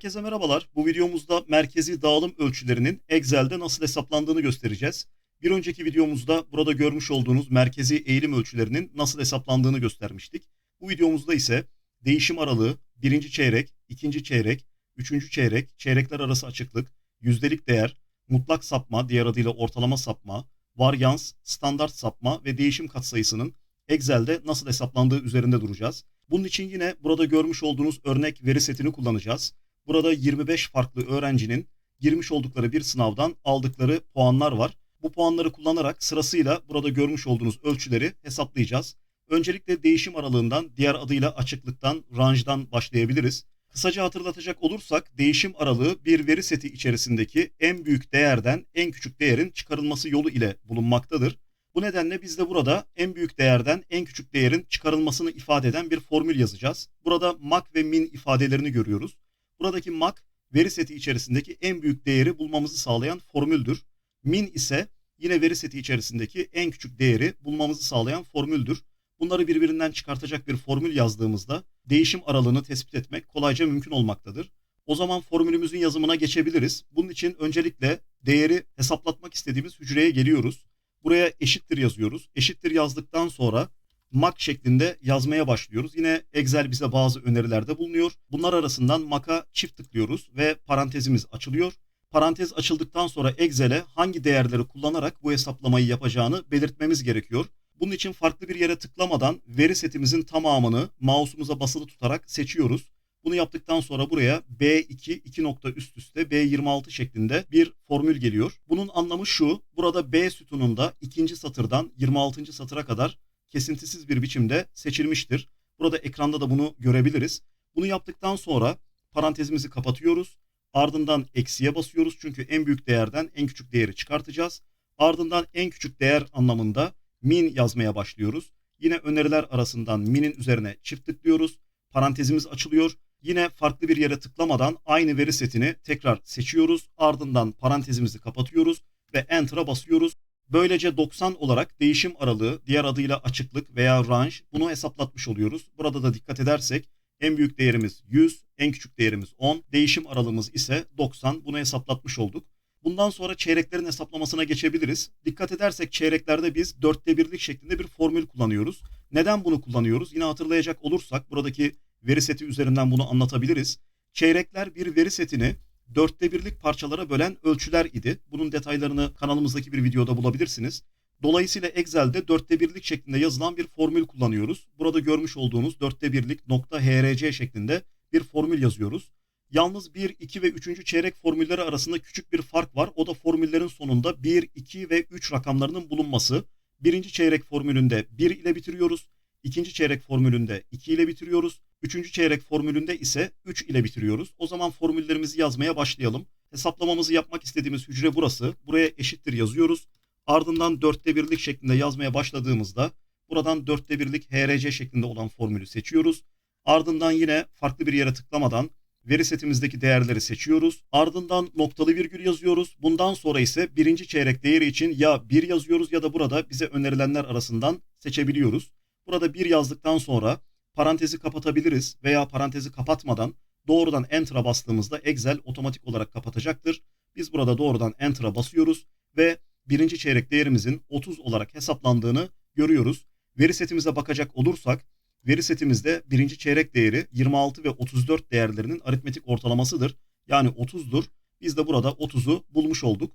Herkese merhabalar. Bu videomuzda merkezi dağılım ölçülerinin Excel'de nasıl hesaplandığını göstereceğiz. Bir önceki videomuzda burada görmüş olduğunuz merkezi eğilim ölçülerinin nasıl hesaplandığını göstermiştik. Bu videomuzda ise değişim aralığı, birinci çeyrek, ikinci çeyrek, üçüncü çeyrek, çeyrekler arası açıklık, yüzdelik değer, mutlak sapma, diğer adıyla ortalama sapma, varyans, standart sapma ve değişim katsayısının Excel'de nasıl hesaplandığı üzerinde duracağız. Bunun için yine burada görmüş olduğunuz örnek veri setini kullanacağız. Burada 25 farklı öğrencinin girmiş oldukları bir sınavdan aldıkları puanlar var. Bu puanları kullanarak sırasıyla burada görmüş olduğunuz ölçüleri hesaplayacağız. Öncelikle değişim aralığından, diğer adıyla açıklıktan, range'dan başlayabiliriz. Kısaca hatırlatacak olursak değişim aralığı bir veri seti içerisindeki en büyük değerden en küçük değerin çıkarılması yolu ile bulunmaktadır. Bu nedenle biz de burada en büyük değerden en küçük değerin çıkarılmasını ifade eden bir formül yazacağız. Burada mak ve min ifadelerini görüyoruz. Buradaki mak veri seti içerisindeki en büyük değeri bulmamızı sağlayan formüldür. Min ise yine veri seti içerisindeki en küçük değeri bulmamızı sağlayan formüldür. Bunları birbirinden çıkartacak bir formül yazdığımızda değişim aralığını tespit etmek kolayca mümkün olmaktadır. O zaman formülümüzün yazımına geçebiliriz. Bunun için öncelikle değeri hesaplatmak istediğimiz hücreye geliyoruz. Buraya eşittir yazıyoruz. Eşittir yazdıktan sonra mak şeklinde yazmaya başlıyoruz. Yine Excel bize bazı önerilerde bulunuyor. Bunlar arasından maka çift tıklıyoruz ve parantezimiz açılıyor. Parantez açıldıktan sonra Excel'e hangi değerleri kullanarak bu hesaplamayı yapacağını belirtmemiz gerekiyor. Bunun için farklı bir yere tıklamadan veri setimizin tamamını mouse'umuza basılı tutarak seçiyoruz. Bunu yaptıktan sonra buraya B2 2 nokta üst üste B26 şeklinde bir formül geliyor. Bunun anlamı şu. Burada B sütununda ikinci satırdan 26. satıra kadar kesintisiz bir biçimde seçilmiştir. Burada ekranda da bunu görebiliriz. Bunu yaptıktan sonra parantezimizi kapatıyoruz. Ardından eksiye basıyoruz çünkü en büyük değerden en küçük değeri çıkartacağız. Ardından en küçük değer anlamında min yazmaya başlıyoruz. Yine öneriler arasından minin üzerine çift tıklıyoruz. Parantezimiz açılıyor. Yine farklı bir yere tıklamadan aynı veri setini tekrar seçiyoruz. Ardından parantezimizi kapatıyoruz ve Enter'a basıyoruz. Böylece 90 olarak değişim aralığı, diğer adıyla açıklık veya range bunu hesaplatmış oluyoruz. Burada da dikkat edersek en büyük değerimiz 100, en küçük değerimiz 10, değişim aralığımız ise 90. Bunu hesaplatmış olduk. Bundan sonra çeyreklerin hesaplamasına geçebiliriz. Dikkat edersek çeyreklerde biz dörtte birlik şeklinde bir formül kullanıyoruz. Neden bunu kullanıyoruz? Yine hatırlayacak olursak buradaki veri seti üzerinden bunu anlatabiliriz. Çeyrekler bir veri setini dörtte birlik parçalara bölen ölçüler idi. Bunun detaylarını kanalımızdaki bir videoda bulabilirsiniz. Dolayısıyla Excel'de dörtte birlik şeklinde yazılan bir formül kullanıyoruz. Burada görmüş olduğunuz dörtte birlik nokta hrc şeklinde bir formül yazıyoruz. Yalnız 1, 2 ve 3. çeyrek formülleri arasında küçük bir fark var. O da formüllerin sonunda 1, 2 ve 3 rakamlarının bulunması. Birinci çeyrek formülünde 1 ile bitiriyoruz. İkinci çeyrek formülünde 2 ile bitiriyoruz. Üçüncü çeyrek formülünde ise 3 ile bitiriyoruz. O zaman formüllerimizi yazmaya başlayalım. Hesaplamamızı yapmak istediğimiz hücre burası. Buraya eşittir yazıyoruz. Ardından dörtte birlik şeklinde yazmaya başladığımızda buradan dörtte birlik HRC şeklinde olan formülü seçiyoruz. Ardından yine farklı bir yere tıklamadan veri setimizdeki değerleri seçiyoruz. Ardından noktalı virgül yazıyoruz. Bundan sonra ise birinci çeyrek değeri için ya 1 yazıyoruz ya da burada bize önerilenler arasından seçebiliyoruz. Burada 1 yazdıktan sonra parantezi kapatabiliriz veya parantezi kapatmadan doğrudan Enter'a bastığımızda Excel otomatik olarak kapatacaktır. Biz burada doğrudan Enter'a basıyoruz ve birinci çeyrek değerimizin 30 olarak hesaplandığını görüyoruz. Veri setimize bakacak olursak veri setimizde birinci çeyrek değeri 26 ve 34 değerlerinin aritmetik ortalamasıdır. Yani 30'dur. Biz de burada 30'u bulmuş olduk.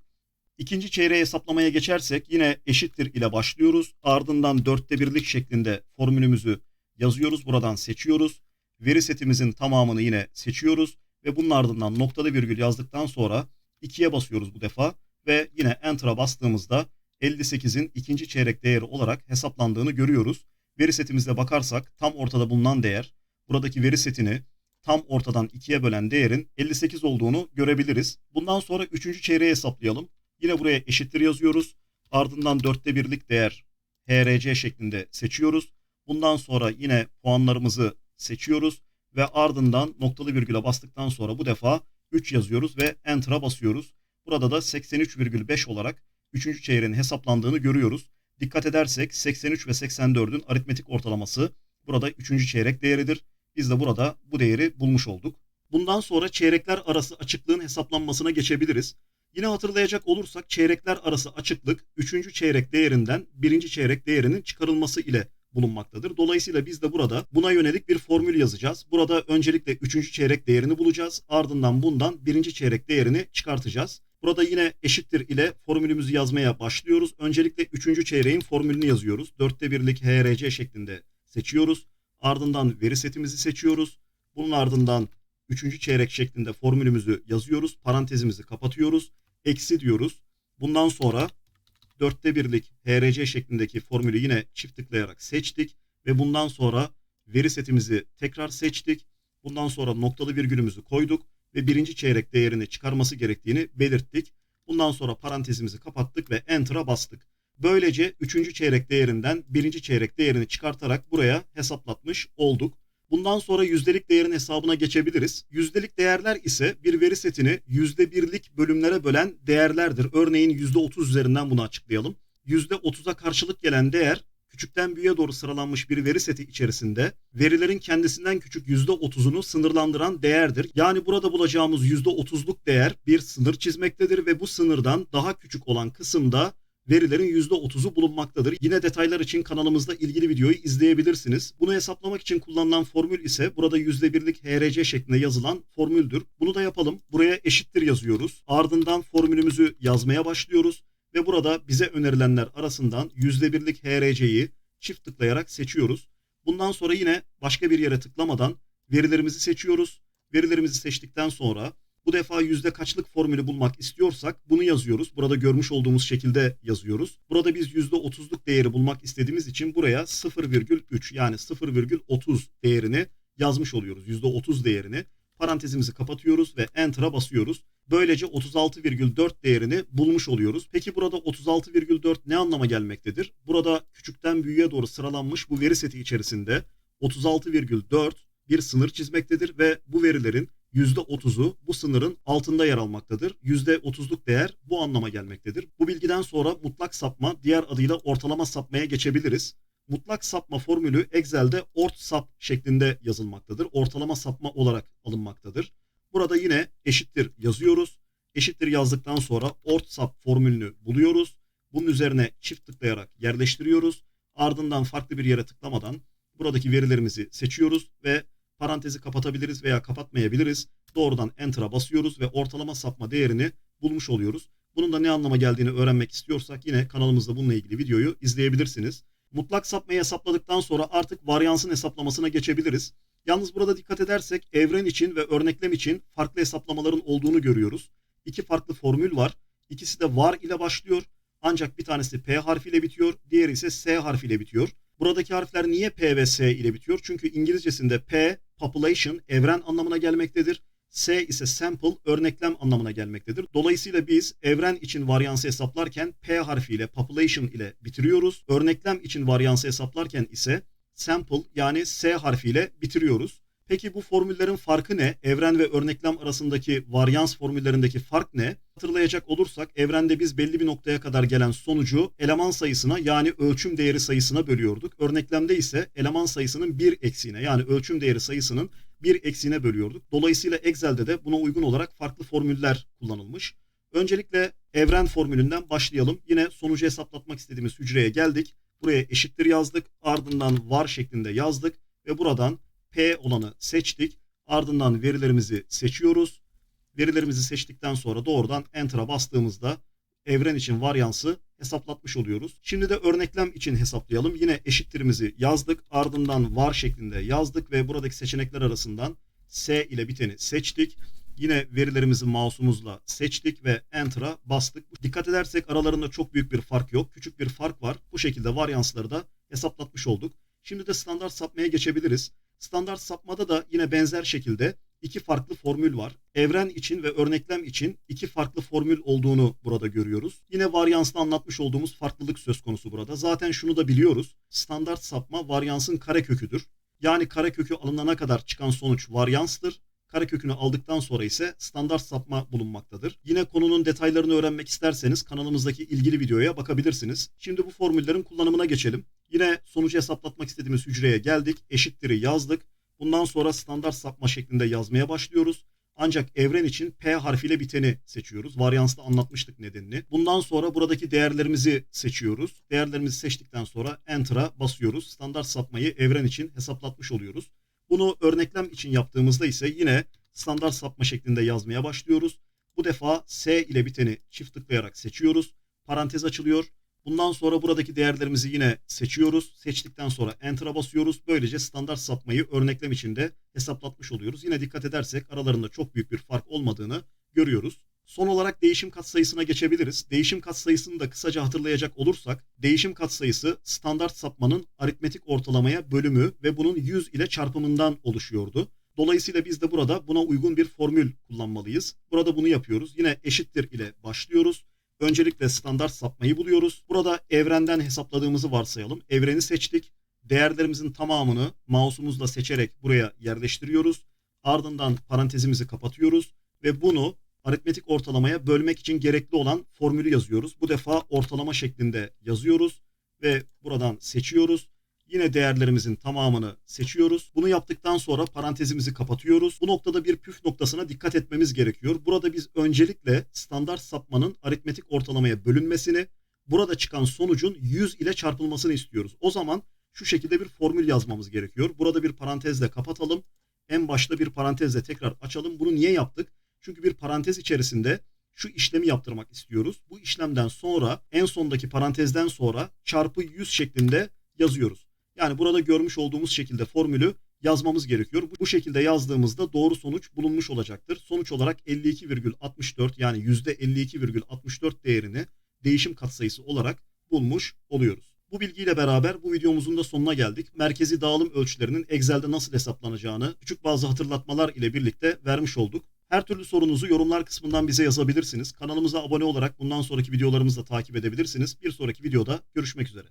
İkinci çeyreği hesaplamaya geçersek yine eşittir ile başlıyoruz. Ardından dörtte birlik şeklinde formülümüzü yazıyoruz. Buradan seçiyoruz. Veri setimizin tamamını yine seçiyoruz. Ve bunun ardından noktalı virgül yazdıktan sonra 2'ye basıyoruz bu defa. Ve yine Enter'a bastığımızda 58'in ikinci çeyrek değeri olarak hesaplandığını görüyoruz. Veri setimizde bakarsak tam ortada bulunan değer buradaki veri setini tam ortadan ikiye bölen değerin 58 olduğunu görebiliriz. Bundan sonra üçüncü çeyreği hesaplayalım. Yine buraya eşittir yazıyoruz. Ardından dörtte birlik değer HRC şeklinde seçiyoruz. Bundan sonra yine puanlarımızı seçiyoruz ve ardından noktalı virgüle bastıktan sonra bu defa 3 yazıyoruz ve Enter'a basıyoruz. Burada da 83,5 olarak 3. çeyreğin hesaplandığını görüyoruz. Dikkat edersek 83 ve 84'ün aritmetik ortalaması burada 3. çeyrek değeridir. Biz de burada bu değeri bulmuş olduk. Bundan sonra çeyrekler arası açıklığın hesaplanmasına geçebiliriz. Yine hatırlayacak olursak çeyrekler arası açıklık 3. çeyrek değerinden 1. çeyrek değerinin çıkarılması ile bulunmaktadır. Dolayısıyla biz de burada buna yönelik bir formül yazacağız. Burada öncelikle 3. çeyrek değerini bulacağız. Ardından bundan 1. çeyrek değerini çıkartacağız. Burada yine eşittir ile formülümüzü yazmaya başlıyoruz. Öncelikle 3. çeyreğin formülünü yazıyoruz. 4'te 1'lik HRC şeklinde seçiyoruz. Ardından veri setimizi seçiyoruz. Bunun ardından 3. çeyrek şeklinde formülümüzü yazıyoruz. Parantezimizi kapatıyoruz. Eksi diyoruz. Bundan sonra dörtte birlik HRC şeklindeki formülü yine çift tıklayarak seçtik. Ve bundan sonra veri setimizi tekrar seçtik. Bundan sonra noktalı virgülümüzü koyduk ve birinci çeyrek değerini çıkarması gerektiğini belirttik. Bundan sonra parantezimizi kapattık ve Enter'a bastık. Böylece üçüncü çeyrek değerinden birinci çeyrek değerini çıkartarak buraya hesaplatmış olduk. Bundan sonra yüzdelik değerin hesabına geçebiliriz. Yüzdelik değerler ise bir veri setini yüzde birlik bölümlere bölen değerlerdir. Örneğin yüzde otuz üzerinden bunu açıklayalım. Yüzde otuza karşılık gelen değer küçükten büyüğe doğru sıralanmış bir veri seti içerisinde verilerin kendisinden küçük yüzde otuzunu sınırlandıran değerdir. Yani burada bulacağımız yüzde otuzluk değer bir sınır çizmektedir ve bu sınırdan daha küçük olan kısımda verilerin %30'u bulunmaktadır. Yine detaylar için kanalımızda ilgili videoyu izleyebilirsiniz. Bunu hesaplamak için kullanılan formül ise burada %1'lik HRC şeklinde yazılan formüldür. Bunu da yapalım. Buraya eşittir yazıyoruz. Ardından formülümüzü yazmaya başlıyoruz ve burada bize önerilenler arasından %1'lik HRC'yi çift tıklayarak seçiyoruz. Bundan sonra yine başka bir yere tıklamadan verilerimizi seçiyoruz. Verilerimizi seçtikten sonra bu defa yüzde kaçlık formülü bulmak istiyorsak bunu yazıyoruz. Burada görmüş olduğumuz şekilde yazıyoruz. Burada biz yüzde otuzluk değeri bulmak istediğimiz için buraya 0,3 yani 0,30 değerini yazmış oluyoruz. Yüzde otuz değerini parantezimizi kapatıyoruz ve Enter'a basıyoruz. Böylece 36,4 değerini bulmuş oluyoruz. Peki burada 36,4 ne anlama gelmektedir? Burada küçükten büyüğe doğru sıralanmış bu veri seti içerisinde 36,4 bir sınır çizmektedir ve bu verilerin %30'u bu sınırın altında yer almaktadır. %30'luk değer bu anlama gelmektedir. Bu bilgiden sonra mutlak sapma diğer adıyla ortalama sapmaya geçebiliriz. Mutlak sapma formülü Excel'de ort sap şeklinde yazılmaktadır. Ortalama sapma olarak alınmaktadır. Burada yine eşittir yazıyoruz. Eşittir yazdıktan sonra ort sap formülünü buluyoruz. Bunun üzerine çift tıklayarak yerleştiriyoruz. Ardından farklı bir yere tıklamadan buradaki verilerimizi seçiyoruz ve parantezi kapatabiliriz veya kapatmayabiliriz. Doğrudan Enter'a basıyoruz ve ortalama sapma değerini bulmuş oluyoruz. Bunun da ne anlama geldiğini öğrenmek istiyorsak yine kanalımızda bununla ilgili videoyu izleyebilirsiniz. Mutlak sapmayı hesapladıktan sonra artık varyansın hesaplamasına geçebiliriz. Yalnız burada dikkat edersek evren için ve örneklem için farklı hesaplamaların olduğunu görüyoruz. İki farklı formül var. İkisi de var ile başlıyor. Ancak bir tanesi P harfiyle bitiyor, diğeri ise S harfiyle bitiyor. Buradaki harfler niye P ve S ile bitiyor? Çünkü İngilizcesinde P population evren anlamına gelmektedir. S ise sample örneklem anlamına gelmektedir. Dolayısıyla biz evren için varyansı hesaplarken P harfiyle population ile bitiriyoruz. Örneklem için varyansı hesaplarken ise sample yani S harfiyle bitiriyoruz. Peki bu formüllerin farkı ne? Evren ve örneklem arasındaki varyans formüllerindeki fark ne? Hatırlayacak olursak evrende biz belli bir noktaya kadar gelen sonucu eleman sayısına yani ölçüm değeri sayısına bölüyorduk. Örneklemde ise eleman sayısının bir eksiğine yani ölçüm değeri sayısının bir eksiğine bölüyorduk. Dolayısıyla Excel'de de buna uygun olarak farklı formüller kullanılmış. Öncelikle evren formülünden başlayalım. Yine sonucu hesaplatmak istediğimiz hücreye geldik. Buraya eşittir yazdık. Ardından var şeklinde yazdık ve buradan P olanı seçtik. Ardından verilerimizi seçiyoruz. Verilerimizi seçtikten sonra doğrudan Enter'a bastığımızda evren için varyansı hesaplatmış oluyoruz. Şimdi de örneklem için hesaplayalım. Yine eşittirimizi yazdık. Ardından var şeklinde yazdık ve buradaki seçenekler arasından S ile biteni seçtik. Yine verilerimizi mouse'umuzla seçtik ve Enter'a bastık. Dikkat edersek aralarında çok büyük bir fark yok. Küçük bir fark var. Bu şekilde varyansları da hesaplatmış olduk. Şimdi de standart sapmaya geçebiliriz. Standart sapmada da yine benzer şekilde iki farklı formül var. Evren için ve örneklem için iki farklı formül olduğunu burada görüyoruz. Yine varyansla anlatmış olduğumuz farklılık söz konusu burada. Zaten şunu da biliyoruz. Standart sapma varyansın kareköküdür. Yani karekökü alınana kadar çıkan sonuç varyanstır. Karekökünü aldıktan sonra ise standart sapma bulunmaktadır. Yine konunun detaylarını öğrenmek isterseniz kanalımızdaki ilgili videoya bakabilirsiniz. Şimdi bu formüllerin kullanımına geçelim. Yine sonucu hesaplatmak istediğimiz hücreye geldik. Eşittir'i yazdık. Bundan sonra standart sapma şeklinde yazmaya başlıyoruz. Ancak evren için P harfiyle biteni seçiyoruz. Varyansta anlatmıştık nedenini. Bundan sonra buradaki değerlerimizi seçiyoruz. Değerlerimizi seçtikten sonra Enter'a basıyoruz. Standart sapmayı evren için hesaplatmış oluyoruz. Bunu örneklem için yaptığımızda ise yine standart sapma şeklinde yazmaya başlıyoruz. Bu defa S ile biteni çift tıklayarak seçiyoruz. Parantez açılıyor. Bundan sonra buradaki değerlerimizi yine seçiyoruz. Seçtikten sonra Enter'a basıyoruz. Böylece standart sapmayı örneklem içinde hesaplatmış oluyoruz. Yine dikkat edersek aralarında çok büyük bir fark olmadığını görüyoruz. Son olarak değişim katsayısına geçebiliriz. Değişim katsayısını da kısaca hatırlayacak olursak, değişim katsayısı standart sapmanın aritmetik ortalamaya bölümü ve bunun 100 ile çarpımından oluşuyordu. Dolayısıyla biz de burada buna uygun bir formül kullanmalıyız. Burada bunu yapıyoruz. Yine eşittir ile başlıyoruz. Öncelikle standart sapmayı buluyoruz. Burada evrenden hesapladığımızı varsayalım. Evreni seçtik. Değerlerimizin tamamını mouse'umuzla seçerek buraya yerleştiriyoruz. Ardından parantezimizi kapatıyoruz ve bunu aritmetik ortalamaya bölmek için gerekli olan formülü yazıyoruz. Bu defa ortalama şeklinde yazıyoruz ve buradan seçiyoruz. Yine değerlerimizin tamamını seçiyoruz. Bunu yaptıktan sonra parantezimizi kapatıyoruz. Bu noktada bir püf noktasına dikkat etmemiz gerekiyor. Burada biz öncelikle standart sapmanın aritmetik ortalamaya bölünmesini, burada çıkan sonucun 100 ile çarpılmasını istiyoruz. O zaman şu şekilde bir formül yazmamız gerekiyor. Burada bir parantezle kapatalım. En başta bir parantezle tekrar açalım. Bunu niye yaptık? Çünkü bir parantez içerisinde şu işlemi yaptırmak istiyoruz. Bu işlemden sonra en sondaki parantezden sonra çarpı 100 şeklinde yazıyoruz. Yani burada görmüş olduğumuz şekilde formülü yazmamız gerekiyor. Bu şekilde yazdığımızda doğru sonuç bulunmuş olacaktır. Sonuç olarak 52,64 yani %52,64 değerini değişim katsayısı olarak bulmuş oluyoruz. Bu bilgiyle beraber bu videomuzun da sonuna geldik. Merkezi dağılım ölçülerinin Excel'de nasıl hesaplanacağını küçük bazı hatırlatmalar ile birlikte vermiş olduk. Her türlü sorunuzu yorumlar kısmından bize yazabilirsiniz. Kanalımıza abone olarak bundan sonraki videolarımızı da takip edebilirsiniz. Bir sonraki videoda görüşmek üzere.